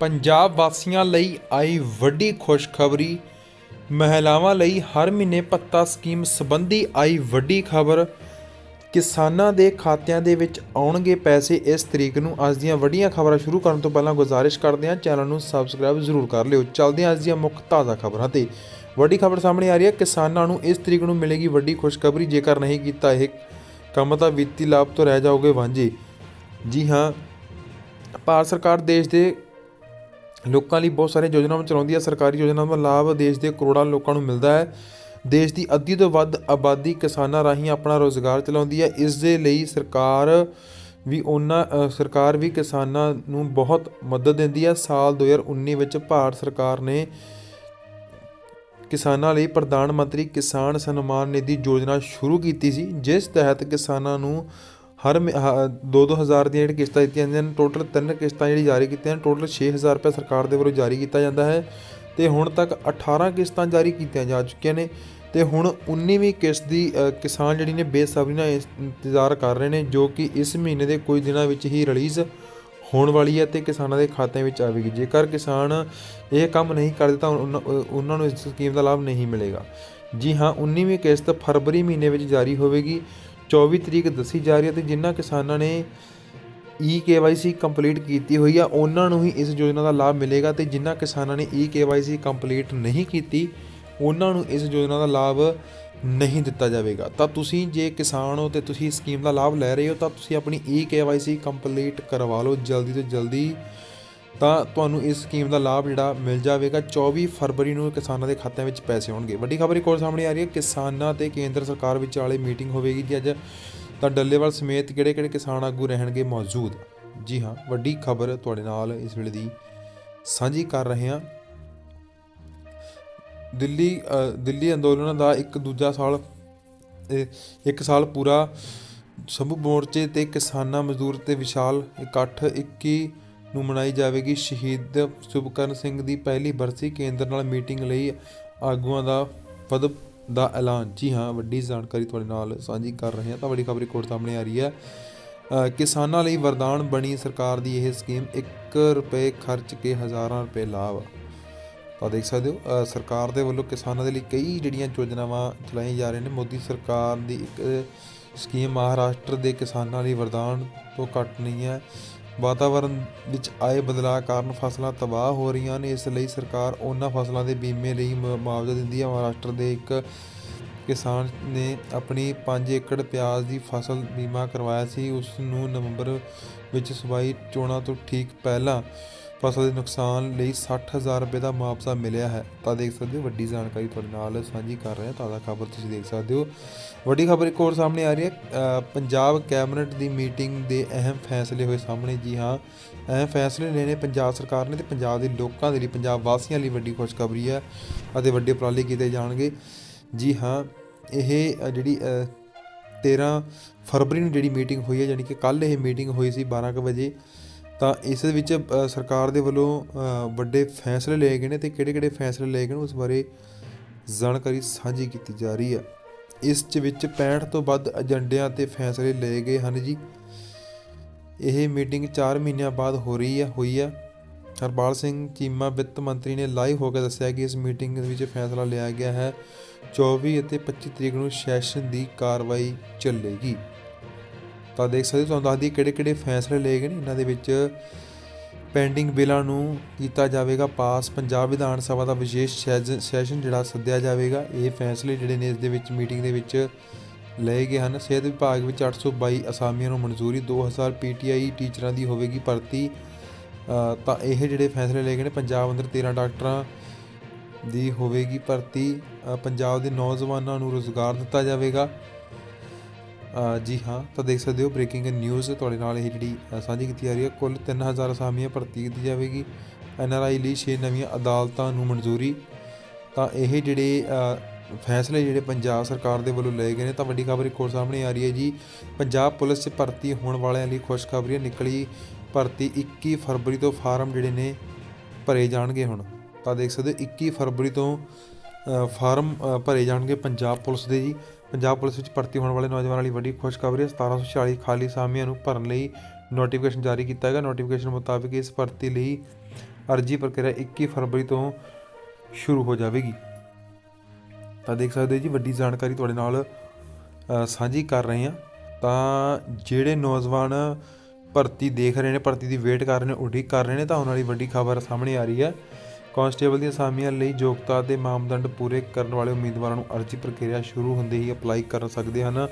ਪੰਜਾਬ ਵਾਸੀਆਂ ਲਈ ਆਈ ਵੱਡੀ ਖੁਸ਼ਖਬਰੀ। ਮਹਿਲਾਵਾਂ ਲਈ ਹਰ ਮਹੀਨੇ ਭੱਤਾ ਸਕੀਮ ਸੰਬੰਧੀ ਆਈ ਵੱਡੀ ਖਬਰ। ਕਿਸਾਨਾਂ ਦੇ ਖਾਤਿਆਂ ਦੇ ਵਿੱਚ ਆਉਣਗੇ ਪੈਸੇ। ਇਸ ਤਰੀਕ ਨੂੰ ਅੱਜ ਦੀਆਂ ਵੱਡੀਆਂ ਖਬਰਾਂ ਸ਼ੁਰੂ ਕਰਨ ਤੋਂ ਪਹਿਲਾਂ ਗੁਜ਼ਾਰਿਸ਼ ਕਰਦੇ ਹਾਂ। ਚੈਨਲ ਨੂੰ ਸਬਸਕ੍ਰਾਈਬ ਜ਼ਰੂਰ ਕਰ ਲਿਓ। ਚੱਲਦੇ ਹਾਂ ਅੱਜ ਦੀਆਂ ਮੁੱਖ ਤਾਜ਼ਾ ਖਬਰਾਂ ਤੇ। ਵੱਡੀ ਖਬਰ ਸਾਹਮਣੇ ਆ ਰਹੀ ਹੈ। ਕਿਸਾਨਾਂ ਨੂੰ ਇਸ ਤਰੀਕ ਨੂੰ ਮਿਲੇਗੀ ਵੱਡੀ ਖੁਸ਼ਖਬਰੀ। ਜੇਕਰ ਨਹੀਂ ਕੀਤਾ ਇਹ ਕੰਮ ਤਾਂ ਵਿੱਤੀ ਲਾਭ ਤੋਂ ਰਹਿ ਜਾਓਗੇ ਵਾਂਝੇ। ਜੀ ਹਾਂ, ਭਾਰਤ ਸਰਕਾਰ ਦੇਸ਼ ਦੇ ਲੋਕਾਂ ਲਈ ਬਹੁਤ ਸਾਰੀਆਂ ਯੋਜਨਾਵਾਂ ਚਲਾਉਂਦੀ ਹੈ। ਸਰਕਾਰੀ ਯੋਜਨਾਵਾਂ ਦਾ ਲਾਭ ਦੇਸ਼ ਦੇ ਕਰੋੜਾਂ ਲੋਕਾਂ ਨੂੰ ਮਿਲਦਾ ਹੈ। ਦੇਸ਼ ਦੀ ਅੱਧੀ ਤੋਂ ਵੱਧ ਆਬਾਦੀ ਕਿਸਾਨਾਂ ਰਾਹੀਂ ਆਪਣਾ ਰੋਜ਼ਗਾਰ ਚਲਾਉਂਦੀ ਹੈ। ਇਸ ਦੇ ਲਈ ਸਰਕਾਰ ਵੀ ਉਹਨਾਂ ਸਰਕਾਰ ਵੀ ਕਿਸਾਨਾਂ ਨੂੰ ਬਹੁਤ ਮਦਦ ਦਿੰਦੀ ਹੈ। ਸਾਲ 2019 ਵਿੱਚ ਭਾਰਤ ਸਰਕਾਰ ਨੇ ਕਿਸਾਨਾਂ ਲਈ ਪ੍ਰਧਾਨ ਮੰਤਰੀ ਕਿਸਾਨ ਸਨਮਾਨ ਨਿਧੀ ਯੋਜਨਾ ਸ਼ੁਰੂ ਕੀਤੀ ਸੀ, ਜਿਸ ਤਹਿਤ ਕਿਸਾਨਾਂ ਨੂੰ ਹਰ 2-2000 ਦੀਆਂ ਜਿਹੜੀਆਂ ਕਿਸ਼ਤਾਂ ਦਿੱਤੀਆਂ ਜਾਂਦੀਆਂ ਨੇ ਟੋਟਲ ਤਿੰਨ ਕਿਸ਼ਤਾਂ ਜਿਹੜੀ ਜਾਰੀ ਕੀਤੀਆਂ ਨੇ ਟੋਟਲ 6000 ਰੁਪਏ ਸਰਕਾਰ ਦੇ ਵੱਲੋਂ ਜਾਰੀ ਕੀਤਾ ਜਾਂਦਾ ਹੈ। ਤੇ ਹੁਣ ਤੱਕ 18 ਕਿਸ਼ਤਾਂ ਜਾਰੀ ਕੀਤੀਆਂ ਜਾ ਚੁੱਕੀਆਂ ਨੇ। ਤੇ ਹੁਣ 19ਵੀਂ ਕਿਸ਼ਤ ਦੀ ਕਿਸਾਨ ਜਿਹੜੀ ਨੇ ਬੇਸਬਰੀ ਨਾਲ ਇਸ- ਇੰਤਜ਼ਾਰ ਕਰ ਰਹੇ ਨੇ, ਜੋ ਕਿ ਇਸ ਮਹੀਨੇ ਦੇ ਕੁਝ ਦਿਨਾਂ ਵਿੱਚ ਹੀ ਰਿਲੀਜ਼ ਹੋਣ ਵਾਲੀ ਹੈ ਤੇ ਕਿਸਾਨਾਂ ਦੇ ਖਾਤਿਆਂ ਵਿੱਚ ਆਵੇਗੀ। ਜੇਕਰ ਕਿਸਾਨ ਇਹ ਕੰਮ ਨਹੀਂ ਕਰਦੇ ਤਾਂ ਉਹਨਾਂ ਉਹਨਾਂ ਨੂੰ ਇਸ ਸਕੀਮ ਦਾ ਲਾਭ ਨਹੀਂ ਮਿਲੇਗਾ। ਜੀ ਹਾਂ 19ਵੀਂ ਕਿਸ਼ਤ ਫਰਵਰੀ ਮਹੀਨੇ ਵਿੱਚ ਜਾਰੀ ਹੋਵੇਗੀ। 24 ਤਰੀਕ ਦੱਸੀ ਜਾ ਰਹੀ ਹੈ ਤੇ ਜਿਨ੍ਹਾਂ ਕਿਸਾਨਾਂ ਨੇ ਈ KYC ਕੰਪਲੀਟ ਕੀਤੀ ਹੋਈ ਆ, ਉਹਨਾਂ ਨੂੰ ਹੀ ਇਸ ਯੋਜਨਾ ਦਾ ਲਾਭ ਮਿਲੇਗਾ ਤੇ ਜਿਨ੍ਹਾਂ ਕਿਸਾਨਾਂ ਨੇ ਈ KYC ਕੰਪਲੀਟ ਨਹੀਂ ਕੀਤੀ, ਉਹਨਾਂ ਨੂੰ ਇਸ ਯੋਜਨਾ ਦਾ ਲਾਭ ਨਹੀਂ ਦਿੱਤਾ ਜਾਵੇਗਾ। ਤਾਂ ਤੁਸੀਂ ਜੇ ਕਿਸਾਨ ਹੋ ਤੇ ਤੁਸੀਂ ਇਸ ਸਕੀਮ ਦਾ ਲਾਭ ਲੈ ਰਹੇ ਹੋ, ਤਾਂ ਤੁਸੀਂ ਆਪਣੀ ਈ KYC ਕੰਪਲੀਟ ਕਰਵਾ ਲਓ ਜਲਦੀ ਤੋਂ ਜਲਦੀ। ਤਾਂ ਤੁਹਾਨੂੰ ਇਸ ਸਕੀਮ ਦਾ ਲਾਭ ਜਿਹੜਾ ਮਿਲ ਜਾਵੇਗਾ। 24 ਫਰਵਰੀ ਨੂੰ ਕਿਸਾਨਾਂ ਦੇ ਖਾਤਿਆਂ ਵਿੱਚ ਪੈਸੇ ਆਉਣਗੇ। ਵੱਡੀ ਖਬਰ ਇੱਕ ਹੋਰ ਸਾਹਮਣੇ ਆ ਰਹੀ ਹੈ। ਕਿਸਾਨਾਂ ਤੇ ਕੇਂਦਰ ਸਰਕਾਰ ਵਿਚਾਲੇ ਮੀਟਿੰਗ ਹੋਵੇਗੀ ਜੀ ਅੱਜ। ਤਾਂ ਡੱਲੇਵਾਲ ਸਮੇਤ ਕਿਹੜੇ ਕਿਹੜੇ ਕਿਸਾਨ ਆਗੂ ਰਹਿਣਗੇ ਮੌਜੂਦ? ਜੀ ਹਾਂ, ਵੱਡੀ ਖਬਰ ਤੁਹਾਡੇ ਨਾਲ ਇਸ ਵੇਲੇ ਦੀ ਸਾਂਝੀ ਕਰ ਰਹੇ ਹਾਂ। ਦਿੱਲੀ ਦਿੱਲੀ ਅੰਦੋਲਨ ਦਾ ਇੱਕ ਦੂਜਾ ਸਾਲ ਇੱਕ ਸਾਲ ਪੂਰਾ। ਸਮੂਹ ਮੋਰਚੇ ਤੇ ਕਿਸਾਨਾਂ ਮਜ਼ਦੂਰ ਤੇ ਵਿਸ਼ਾਲ ਇਕੱਠ। 21 ਨੂੰ ਮਨਾਈ ਜਾਵੇਗੀ। ਸ਼ਹੀਦ ਸੁਭਕਰਨ ਸਿੰਘ ਦੀ ਪਹਿਲੀ ਬਰਸੀ ਕੇਂਦਰ ਨਾਲ ਮੀਟਿੰਗ ਲਈ ਆਗੂਆਂ ਦਾ ਪਦ ਦਾ ਐਲਾਨ। ਜੀ ਹਾਂ, ਵੱਡੀ ਜਾਣਕਾਰੀ ਤੁਹਾਡੇ ਨਾਲ ਸਾਂਝੀ ਕਰ ਰਹੇ ਹਾਂ। ਤਾਂ ਵੱਡੀ ਖਬਰ ਇੱਕ ਹੋਰ ਸਾਹਮਣੇ ਆ ਰਹੀ ਹੈ। ਕਿਸਾਨਾਂ ਲਈ ਵਰਦਾਨ ਬਣੀ ਸਰਕਾਰ ਦੀ ਇਹ ਸਕੀਮ 1 ਰੁਪਏ ਖਰਚ ਕੇ ਹਜ਼ਾਰਾਂ ਰੁਪਏ ਲਾਭ। ਤਾਂ ਦੇਖ ਸਕਦੇ ਹੋ ਸਰਕਾਰ ਦੇ ਵੱਲੋਂ ਕਿਸਾਨਾਂ ਦੇ ਲਈ ਕਈ ਜਿਹੜੀਆਂ ਯੋਜਨਾਵਾਂ ਚਲਾਈਆਂ ਜਾ ਰਹੀਆਂ ਨੇ। ਮੋਦੀ ਸਰਕਾਰ ਦੀ ਇੱਕ ਸਕੀਮ ਮਹਾਰਾਸ਼ਟਰ ਦੇ ਕਿਸਾਨਾਂ ਲਈ ਵਰਦਾਨ ਤੋਂ ਘੱਟ ਨਹੀਂ ਹੈ। ਵਾਤਾਵਰਣ ਵਿੱਚ ਆਏ ਬਦਲਾਅ ਕਾਰਨ ਫਸਲਾਂ ਤਬਾਹ ਹੋ ਰਹੀਆਂ ਨੇ, ਇਸ ਲਈ ਸਰਕਾਰ ਉਹਨਾਂ ਫਸਲਾਂ ਦੇ ਬੀਮੇ ਲਈ ਮੁਆਵਜ਼ਾ ਦਿੰਦੀ ਹੈ। ਮਹਾਰਾਸ਼ਟਰ ਦੇ ਇੱਕ ਕਿਸਾਨ ਨੇ ਆਪਣੀ 5 ਏਕੜ ਪਿਆਜ਼ ਦੀ ਫਸਲ ਬੀਮਾ ਕਰਵਾਇਆ ਸੀ। ਉਸ ਨੂੰ ਨਵੰਬਰ ਵਿੱਚ ਸਬਾਈ ਚੋਣਾਂ ਤੋਂ ਠੀਕ ਪਹਿਲਾਂ ਫਸਲ ਦੇ ਨੁਕਸਾਨ ਲਈ 60000 ਰੁਪਏ ਦਾ ਮੁਆਵਜ਼ਾ ਮਿਲਿਆ ਹੈ। ਤਾਂ ਦੇਖ ਸਕਦੇ ਹੋ ਵੱਡੀ ਜਾਣਕਾਰੀ ਤੁਹਾਡੇ ਨਾਲ ਸਾਂਝੀ ਕਰ ਰਹੇ ਹਾਂ ਤਾਜ਼ਾ ਖਬਰ ਤੁਸੀਂ ਦੇਖ ਸਕਦੇ ਹੋ। ਵੱਡੀ ਖਬਰ ਇੱਕ ਹੋਰ ਸਾਹਮਣੇ ਆ ਰਹੀ ਹੈ। ਪੰਜਾਬ ਕੈਬਨਿਟ ਦੀ ਮੀਟਿੰਗ ਦੇ ਅਹਿਮ ਫੈਸਲੇ ਹੋਏ ਸਾਹਮਣੇ ਜੀ ਹਾਂ ਅਹਿਮ ਫੈਸਲੇ ਲੈਣੇ ਪੰਜਾਬ ਸਰਕਾਰ ਨੇ ਤੇ ਪੰਜਾਬ ਦੇ ਲੋਕਾਂ ਦੇ ਲਈ ਪੰਜਾਬ ਵਾਸੀਆਂ ਲਈ ਵੱਡੀ ਖੁਸ਼ਖਬਰੀ ਹੈ ਅਤੇ ਵੱਡੇ ਉਪਰਾਲੇ ਕੀਤੇ ਜਾਣਗੇ। ਜੀ ਹਾਂ ਇਹ ਜਿਹੜੀ ਅ, 13 ਫਰਵਰੀ ਨੂੰ ਜਿਹੜੀ ਮੀਟਿੰਗ ਹੋਈ ਹੈ ਯਾਨੀ ਕਿ ਕੱਲ ਇਹ ਮੀਟਿੰਗ ਹੋਈ ਸੀ 12 ਕੁ ਵਜੇ ਤਾਂ ਇਸ ਵਿੱਚ ਸਰਕਾਰ ਦੇ ਵੱਲੋਂ ਵੱਡੇ ਫੈਸਲੇ ਲਏ ਗਏ ਨੇ ਅਤੇ ਕਿਹੜੇ-ਕਿਹੜੇ ਫੈਸਲੇ ਲਏ ਗਏ ਨੇ ਉਸ ਬਾਰੇ ਜਾਣਕਾਰੀ ਸਾਂਝੀ ਕੀਤੀ ਜਾ ਰਹੀ ਹੈ। ਇਸ ਚ ਵਿੱਚ 65 ਤੋਂ ਵੱਧ ਏਜੰਡਿਆਂ ਤੇ ਫੈਸਲੇ ਲਏ ਗਏ ਹਨ ਜੀ। ਇਹ ਮੀਟਿੰਗ 4 ਮਹੀਨਿਆਂ ਬਾਅਦ ਹੋ ਰਹੀ ਹੈ, ਹੋਈ ਹੈ। ਹਰਪਾਲ ਸਿੰਘ ਚੀਮਾ ਵਿੱਤ ਮੰਤਰੀ ਨੇ ਲਾਈਵ ਹੋ ਕੇ ਦੱਸਿਆ ਕਿ ਇਸ ਮੀਟਿੰਗ ਵਿੱਚ ਫੈਸਲਾ ਲਿਆ ਗਿਆ ਹੈ। 24 ਅਤੇ 25 ਤਰੀਕ ਨੂੰ ਸੈਸ਼ਨ ਦੀ ਕਾਰਵਾਈ ਚੱਲੇਗੀ। ਤਾਂ ਦੇਖ ਸਕਦੇ ਹੋ, ਤੁਹਾਨੂੰ ਦੱਸਦੀ ਕਿਹੜੇ ਕਿਹੜੇ ਫੈਸਲੇ ਲਏ ਗਏ ਨੇ। ਇਹਨਾਂ ਦੇ ਵਿੱਚ ਪੈਂਡਿੰਗ ਬਿੱਲਾਂ ਨੂੰ ਕੀਤਾ ਜਾਵੇਗਾ, ਪਾਸ ਪੰਜਾਬ ਵਿਧਾਨ ਸਭਾ ਦਾ ਵਿਸ਼ੇਸ਼ ਸੈਜ- ਸੈਸ਼ਨ ਜਿਹੜਾ ਸੱਦਿਆ ਜਾਵੇਗਾ। ਇਹ ਫੈਸਲੇ ਜਿਹੜੇ ਨੇ, ਇਸ ਦੇ ਵਿੱਚ ਮੀਟਿੰਗ ਦੇ ਵਿੱਚ ਲਏ ਗਏ ਹਨ। ਸਿਹਤ ਵਿਭਾਗ ਵਿੱਚ 822 ਅਸਾਮੀਆਂ ਨੂੰ ਮਨਜ਼ੂਰੀ 2000 ਪੀਟੀਆਈ ਟੀਚਰਾਂ ਦੀ ਹੋਵੇਗੀ ਭਰਤੀ। ਤਾਂ ਇਹ ਜਿਹੜੇ ਫੈਸਲੇ ਲਏ ਗਏ ਨੇ, ਪੰਜਾਬ ਅੰਦਰ 13 ਡਾਕਟਰਾਂ ਦੀ ਹੋਵੇਗੀ ਭਰਤੀ। ਪੰਜਾਬ ਦੇ ਨੌਜਵਾਨਾਂ ਨੂੰ ਰੋਜ਼ਗਾਰ ਦਿੱਤਾ ਜਾਵੇਗਾ। ਜੀ ਹਾਂ, ਤਾਂ ਦੇਖ ਸਕਦੇ ਹੋ ਬ੍ਰੇਕਿੰਗ ਨਿਊਜ਼ ਤੁਹਾਡੇ ਨਾਲ ਇਹ ਜਿਹੜੀ ਸਾਂਝੀ ਕੀਤੀ ਜਾ ਰਹੀ ਹੈ। ਕੁੱਲ 3000 ਅਸਾਮੀਆਂ ਭਰਤੀ ਕੀਤੀ ਜਾਵੇਗੀ। ਐਨਆਰਆਈ ਲਈ 6 ਨਵੀਆਂ ਅਦਾਲਤਾਂ ਨੂੰ ਮਨਜ਼ੂਰੀ। ਤਾਂ ਇਹ ਜਿਹੜੇ ਫੈਸਲੇ ਜਿਹੜੇ ਪੰਜਾਬ ਸਰਕਾਰ ਦੇ ਵੱਲੋਂ ਲਏ ਗਏ ਨੇ, ਤਾਂ ਵੱਡੀ ਖਬਰ ਇੱਕ ਹੋਰ ਸਾਹਮਣੇ ਆ ਰਹੀ ਹੈ ਜੀ। ਪੰਜਾਬ ਪੁਲਿਸ 'ਚ ਭਰਤੀ ਹੋਣ ਵਾਲਿਆਂ ਲਈ ਖੁਸ਼ਖਬਰੀ ਹੈ ਨਿਕਲੀ। ਭਰਤੀ 21 ਫਰਵਰੀ ਤੋਂ ਫਾਰਮ ਜਿਹੜੇ ਨੇ, ਭਰੇ ਜਾਣਗੇ ਹੁਣ। ਤਾਂ ਦੇਖ ਸਕਦੇ ਹੋ 21 ਫਰਵਰੀ ਤੋਂ ਫਾਰਮ ਭਰੇ ਜਾਣਗੇ ਪੰਜਾਬ ਪੁਲਿਸ ਦੇ ਜੀ। ਪੰਜਾਬ ਪੁਲਿਸ ਵਿੱਚ ਭਰਤੀ ਹੋਣ ਵਾਲੇ ਨੌਜਵਾਨਾਂ ਲਈ ਵੱਡੀ ਖੁਸ਼ਖਬਰੀ ਹੈ 1740 ਖਾਲੀ ਅਸਾਮੀਆਂ ਨੂੰ ਭਰਨ ਲਈ ਨੋਟੀਫਿਕੇਸ਼ਨ ਜਾਰੀ ਕੀਤਾ ਗਿਆ। ਨੋਟੀਫਿਕੇਸ਼ਨ ਮੁਤਾਬਿਕ ਇਸ ਭਰਤੀ ਲਈ ਅਰਜੀ ਪ੍ਰਕਿਰਿਆ 21 ਫਰਵਰੀ ਤੋਂ ਸ਼ੁਰੂ ਹੋ ਜਾਵੇਗੀ। ਤਾਂ ਦੇਖ ਸਕਦੇ ਜੀ, ਵੱਡੀ ਜਾਣਕਾਰੀ ਤੁਹਾਡੇ ਨਾਲ ਸਾਂਝੀ ਕਰ ਰਹੇ ਹਾਂ। ਤਾਂ ਜਿਹੜੇ ਨੌਜਵਾਨ ਭਰਤੀ ਦੇਖ ਰਹੇ ਨੇ, ਭਰਤੀ ਦੀ ਵੇਟ ਕਰ ਰਹੇ ਨੇ, ਉਡੀਕ ਕਰ ਰਹੇ ਨੇ, ਤਾਂ ਉਹਨਾਂ ਲਈ ਵੱਡੀ ਖਬਰ ਸਾਹਮਣੇ ਆ ਰਹੀ ਹੈ। ਕਾਂਸਟੇਬਲ ਦੀਆਂ ਅਸਾਮੀਆਂ ਲਈ ਯੋਗਤਾ ਦੇ ਮਾਪਦੰਡ ਪੂਰੇ ਕਰਨ ਵਾਲੇ ਉਮੀਦਵਾਰਾਂ ਨੂੰ ਅਰਜ਼ੀ ਪ੍ਰਕਿਰਿਆ ਸ਼ੁਰੂ ਹੁੰਦੇ ਹੀ ਅਪਲਾਈ ਕਰ ਸਕਦੇ ਹਨ।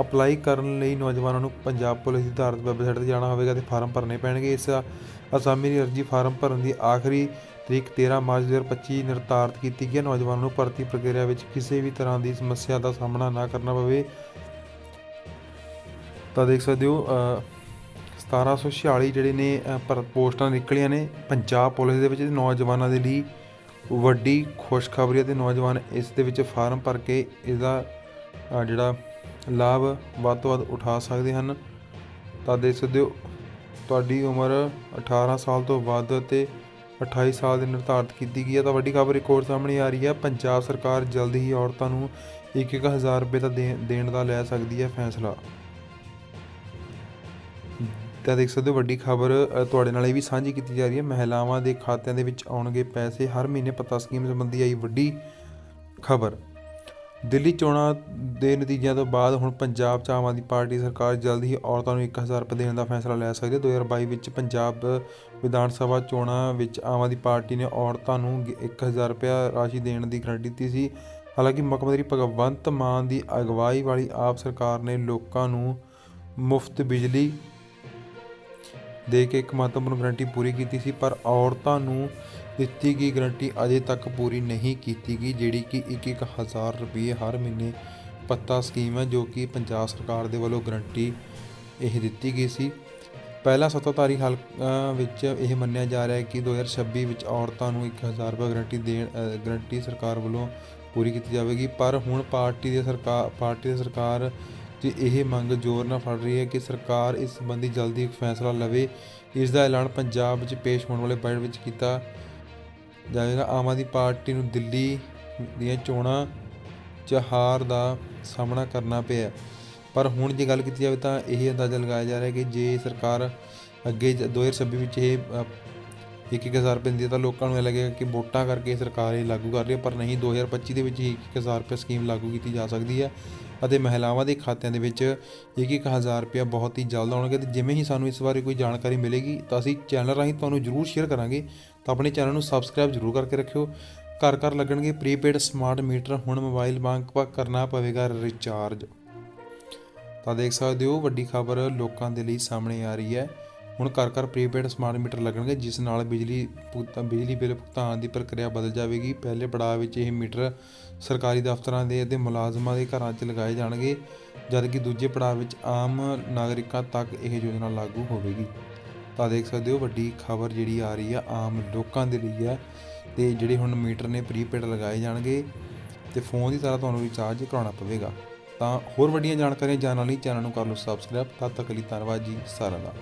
ਅਪਲਾਈ ਕਰਨ ਲਈ ਨੌਜਵਾਨਾਂ ਨੂੰ ਪੰਜਾਬ ਪੁਲਿਸ ਦੀ ਅਧਾਰਤ ਵੈਬਸਾਈਟ ਤੇ ਜਾਣਾ ਹੋਵੇਗਾ ਤੇ ਫਾਰਮ ਭਰਨੇ ਪੈਣਗੇ। ਇਸ ਅਸਾਮੀ ਦੀ ਅਰਜ਼ੀ ਫਾਰਮ ਭਰਨ ਦੀ ਆਖਰੀ ਤਰੀਕ 13 ਮਾਰਚ 2025 ਨਿਰਧਾਰਤ ਕੀਤੀ ਗਈ ਹੈ। ਨੌਜਵਾਨਾਂ ਨੂੰ ਭਰਤੀ ਪ੍ਰਕਿਰਿਆ ਵਿੱਚ ਕਿਸੇ ਵੀ ਤਰ੍ਹਾਂ ਦੀ ਸਮੱਸਿਆ ਦਾ ਸਾਹਮਣਾ ਨਾ ਕਰਨਾ ਪਵੇ। ਤਾਂ ਦੇਖ ਸਕਦੇ ਹੋ 1746 ਜਿਹੜੇ ਨੇ ਪਰ ਪੋਸਟਾਂ ਨਿਕਲੀਆਂ ਨੇ। ਪੰਜਾਬ ਪੁਲਿਸ ਦੇ ਵਿੱਚ ਨੌਜਵਾਨਾਂ ਦੇ ਲਈ ਵੱਡੀ ਖੁਸ਼ਖਬਰੀ ਹੈ ਤੇ ਨੌਜਵਾਨ ਇਸ ਦੇ ਵਿੱਚ ਫਾਰਮ ਭਰ ਕੇ ਇਹਦਾ ਅ, ਜਿਹੜਾ ਲਾਭ ਵੱਧ ਤੋਂ ਵੱਧ ਉਠਾ ਸਕਦੇ ਹਨ। ਤਾਂ ਦੇਖ ਸਕਦੇ ਹੋ ਤੁਹਾਡੀ ਉਮਰ 18 ਸਾਲ ਤੋਂ ਵੱਧ ਅਤੇ 28 ਸਾਲ ਦੀ ਨਿਰਧਾਰਤ ਕੀਤੀ ਗਈ ਹੈ। ਤਾਂ ਵੱਡੀ ਖਬਰ ਇੱਕ ਹੋਰ ਸਾਹਮਣੇ ਆ ਰਹੀ ਹੈ। ਪੰਜਾਬ ਸਰਕਾਰ ਜਲਦੀ ਹੀ ਔਰਤਾਂ ਨੂੰ 1-1000 ਰੁਪਏ ਦਾ ਦੇ- ਦੇਣ ਦਾ ਲੈ ਸਕਦੀ ਹੈ ਫੈਸਲਾ। ਤਾਂ ਦੇਖ ਸਕਦੇ ਹੋ ਵੱਡੀ ਖਬਰ ਤੁਹਾਡੇ ਨਾਲ ਇਹ ਵੀ ਸਾਂਝੀ ਕੀਤੀ ਜਾ ਰਹੀ ਹੈ। ਮਹਿਲਾਵਾਂ ਦੇ ਖਾਤਿਆਂ ਦੇ ਵਿੱਚ ਆਉਣਗੇ ਪੈਸੇ। ਹਰ ਮਹੀਨੇ ਪਤਾ ਸਕੀਮ ਸੰਬੰਧੀ ਆਈ ਵੱਡੀ ਖਬਰ। ਦਿੱਲੀ ਚੋਣਾਂ ਦੇ ਨਤੀਜਿਆਂ ਤੋਂ ਬਾਅਦ ਹੁਣ ਪੰਜਾਬ 'ਚ ਆਮ ਆਦਮੀ ਪਾਰਟੀ ਸਰਕਾਰ ਜਲਦ ਹੀ ਔਰਤਾਂ ਨੂੰ 1000 ਰੁਪਏ ਦੇਣ ਦਾ ਫੈਸਲਾ ਲੈ ਸਕਦੀ ਹੈ। 2022 ਵਿੱਚ ਪੰਜਾਬ ਵਿਧਾਨ ਸਭਾ ਚੋਣਾਂ ਵਿੱਚ ਆਮ ਆਦਮੀ ਪਾਰਟੀ ਨੇ ਔਰਤਾਂ ਨੂੰ 1000 ਰੁਪਏ ਰਾਸ਼ੀ ਦੇਣ ਦੀ ਗਰੰਟੀ ਦਿੱਤੀ ਸੀ। ਹਾਲਾਂਕਿ ਮੁੱਖ ਮੰਤਰੀ ਭਗਵੰਤ ਮਾਨ ਦੀ ਅਗਵਾਈ ਵਾਲੀ ਆਪ ਸਰਕਾਰ ਨੇ ਲੋਕਾਂ ਨੂੰ ਮੁਫਤ ਬਿਜਲੀ ਦੇ ਕੇ ਇੱਕ ਮਹੱਤਵਪੂਰਨ ਗਰੰਟੀ ਪੂਰੀ ਕੀਤੀ ਸੀ, ਪਰ ਔਰਤਾਂ ਨੂੰ ਦਿੱਤੀ ਗਈ ਗਰੰਟੀ ਅਜੇ ਤੱਕ ਪੂਰੀ ਨਹੀਂ ਕੀਤੀ ਗਈ, ਜਿਹੜੀ ਕਿ 1-1000 ਰੁਪਏ ਹਰ ਮਹੀਨੇ ਪੱਤਾ ਸਕੀਮ ਹੈ, ਜੋ ਕਿ ਪੰਜਾਬ ਸਰਕਾਰ ਦੇ ਵੱਲੋਂ ਗਰੰਟੀ ਇਹ ਦਿੱਤੀ ਗਈ ਸੀ। ਪਹਿਲਾ ਸੱਤਾਧਾਰੀ ਹਲਕਾ ਵਿੱਚ ਇਹ ਮੰਨਿਆ ਜਾ ਰਿਹਾ ਹੈ ਕਿ 2026 ਵਿੱਚ ਔਰਤਾਂ ਨੂੰ 1000 ਰੁਪਏ ਗਰੰਟੀ ਦੇਣ ਗਰੰਟੀ ਸਰਕਾਰ ਵੱਲੋਂ ਪੂਰੀ ਕੀਤੀ ਜਾਵੇਗੀ, ਪਰ ਹੁਣ ਪਾਰਟੀ ਦੇ ਸਰਕਾਰ ਪਾਰਟੀ ਦੀ ਸਰਕਾਰ 'ਚ ਇਹ ਮੰਗ ਜ਼ੋਰ ਨਾਲ ਫੜ ਰਹੀ ਹੈ ਕਿ ਸਰਕਾਰ ਇਸ ਸੰਬੰਧੀ ਜਲਦੀ ਇੱਕ ਫੈਸਲਾ ਲਵੇ। ਇਸ ਦਾ ਐਲਾਨ ਪੰਜਾਬ ਵਿੱਚ ਪੇਸ਼ ਹੋਣ ਵਾਲੇ ਬਜਟ ਵਿੱਚ ਕੀਤਾ ਜਾਵੇਗਾ ਆਮ ਆਦਮੀ ਪਾਰਟੀ ਨੂੰ ਦਿੱਲੀ ਦੀਆਂ ਚੋਣਾਂ 'ਚ ਹਾਰ ਦਾ ਸਾਹਮਣਾ ਕਰਨਾ ਪਿਆ। ਪਰ ਹੁਣ ਜੇ ਗੱਲ ਕੀਤੀ ਜਾਵੇ ਤਾਂ ਇਹ ਅੰਦਾਜ਼ਾ ਲਗਾਇਆ ਜਾ ਰਿਹਾ ਹੈ ਕਿ ਜੇ ਸਰਕਾਰ ਅੱਗੇ ਜ- 2026 ਵਿੱਚ ਇਹ ਅ, ਇੱਕ ਇੱਕ ਹਜ਼ਾਰ ਰੁਪਏ ਦਿੰਦੀ ਹੈ ਤਾਂ ਲੋਕਾਂ ਨੂੰ ਇਹ ਲੱਗੇਗਾ ਕਿ ਵੋਟਾਂ ਕਰਕੇ ਸਰਕਾਰ ਇਹ ਲਾਗੂ ਕਰ ਰਹੀ ਹੈ ਪਰ ਨਹੀਂ 2025 ਦੇ ਵਿੱਚ ਹੀ ਇੱਕ ਇੱਕ ਹਜ਼ਾਰ ਰੁਪਏ ਸਕੀਮ ਲਾਗੂ ਕੀਤੀ ਜਾ ਸਕਦੀ ਹੈ ਅਤੇ ਮਹਿਲਾਵਾਂ ਦੇ ਖਾਤਿਆਂ ਦੇ ਵਿੱਚ ਇੱਕ ਇੱਕ ਹਜ਼ਾਰ ਰੁਪਏ ਬਹੁਤ ਹੀ ਜਲਦ ਆਉਣਗੇ ਤੇ ਜਿਵੇਂ ਹੀ ਸਾਨੂੰ ਇਸ ਬਾਰੇ ਕੋਈ ਜਾਣਕਾਰੀ ਮਿਲੇਗੀ ਤਾਂ ਅਸੀਂ ਚੈਨਲ ਰਾਹੀਂ ਤੁਹਾਨੂੰ ਜ਼ਰੂਰ ਸ਼ੇਅਰ ਕਰਾਂਗੇ। ਤਾਂ ਆਪਣੇ ਚੈਨਲ ਨੂੰ ਸਬਸਕ੍ਰਾਈਬ ਜ਼ਰੂਰ ਕਰਕੇ ਰੱਖਿਓ। ਘਰ ਘਰ ਲੱਗਣਗੇ ਪ੍ਰੀਪੇਡ ਸਮਾਰਟ ਮੀਟਰ ਹੁਣ ਮੋਬਾਈਲ ਵਾਂਗ ਪ- ਕਰਨਾ ਪਵੇਗਾ ਰੀਚਾਰਜ। ਤਾਂ ਦੇਖ ਸਕਦੇ ਹੋ ਵੱਡੀ ਖਬਰ ਲੋਕਾਂ ਦੇ ਲਈ ਸਾਹਮਣੇ ਆ ਰਹੀ ਹੈ। ਹੁਣ ਘਰ ਘਰ ਪ੍ਰੀਪੇਡ ਸਮਾਰਟ ਮੀਟਰ ਲੱਗਣਗੇ, ਜਿਸ ਨਾਲ ਬਿਜਲੀ ਭੁਗਤਾ- ਬਿਜਲੀ ਬਿੱਲ ਭੁਗਤਾਨ ਦੀ ਪ੍ਰਕਿਰਿਆ ਬਦਲ ਜਾਵੇਗੀ। ਪਹਿਲੇ ਪੜਾਅ ਵਿੱਚ ਇਹ ਮੀਟਰ ਸਰਕਾਰੀ ਦਫ਼ਤਰਾਂ ਦੇ ਅਤੇ ਮੁਲਾਜ਼ਮਾਂ ਦੇ ਘਰਾਂ 'ਚ ਲਗਾਏ ਜਾਣਗੇ ਜਦਕਿ ਦੂਜੇ ਪੜਾਅ ਵਿੱਚ ਆਮ ਨਾਗਰਿਕਾਂ ਤੱਕ ਇਹ ਯੋਜਨਾ ਲਾਗੂ ਹੋਵੇਗੀ। ਤਾਂ ਦੇਖ ਸਕਦੇ ਹੋ, ਵੱਡੀ ਖਬਰ ਜਿਹੜੀ ਆ ਰਹੀ ਆ, ਆਮ ਲੋਕਾਂ ਦੇ ਲਈ ਹੈ ਤੇ ਜਿਹੜੇ ਹੁਣ ਮੀਟਰ ਨੇ ਪ੍ਰੀਪੇਡ ਲਗਾਏ ਜਾਣਗੇ, ਤੇ ਫੋਨ ਦੀ ਤਰ੍ਹਾਂ ਤੁਹਾਨੂੰ ਰਿਚਾਰਜ ਕਰਾਉਣਾ ਪਵੇਗਾ। ਤਾਂ ਹੋਰ ਵੱਡੀਆਂ ਜਾਣਕਾਰੀਆਂ ਜਾਣਨ ਲਈ ਚੈਨਲ ਨੂੰ ਕਰ ਲਓ ਸਬਸਕ੍ਰਾਈਬ ਤਦ ਤੱਕ ਲਈ ਧੰਨਵਾਦ ਜੀ ਸਾਰਿਆਂ ਦਾ।